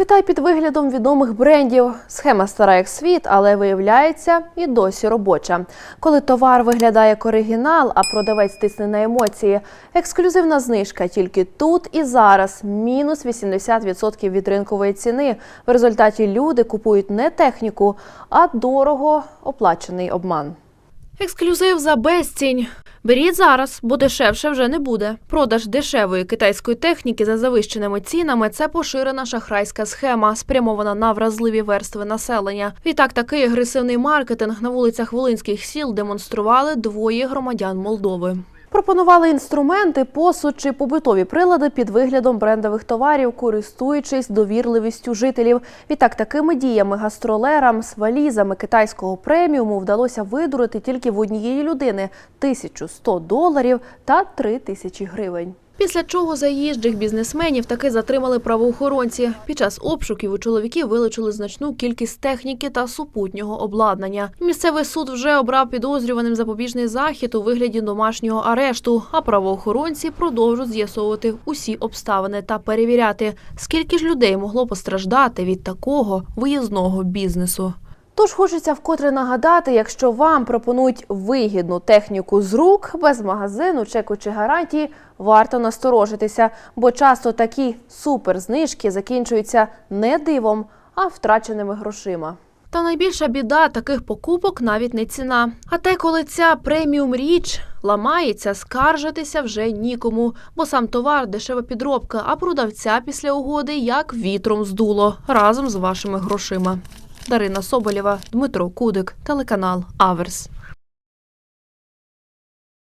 Китай під виглядом відомих брендів. Схема стара як світ, але виявляється і досі робоча. Коли товар виглядає як оригінал, а продавець тисне на емоції. Ексклюзивна знижка тільки тут і зараз. Мінус 80% від ринкової ціни. В результаті люди купують не техніку, а дорого оплачений обман. Ексклюзив за безцінь. Беріть зараз, бо дешевше вже не буде. Продаж дешевої китайської техніки за завищеними цінами це поширена шахрайська схема, спрямована на вразливі верстви населення. Відтак такий агресивний маркетинг на вулицях волинських сіл демонстрували двоє громадян Молдови. Пропонували інструменти, посуд чи побутові прилади під виглядом брендових товарів, користуючись довірливістю жителів. Відтак такими діями гастролерам з валізами китайського преміуму вдалося видурити тільки в однієї людини 1100 доларів та 3 тисячі гривень. Після чого заїжджих бізнесменів таки затримали правоохоронці. Під час обшуків у чоловіків вилучили значну кількість техніки та супутнього обладнання. Місцевий суд вже обрав підозрюваним запобіжний захід у вигляді домашнього арешту. А правоохоронці продовжують з'ясовувати усі обставини та перевіряти, скільки ж людей могло постраждати від такого виїзного бізнесу. Тож хочеться вкотре нагадати, якщо вам пропонують вигідну техніку з рук без магазину, чеку чи гарантії, варто насторожитися, бо часто такі суперзнижки закінчуються не дивом, а втраченими грошима. Та найбільша біда таких покупок навіть не ціна. А те, коли ця преміум річ ламається, скаржитися вже нікому, бо сам товар дешева підробка, а продавця після угоди як вітром здуло разом з вашими грошима. Дарина Соболєва, Дмитро Кудик, телеканал Аверс.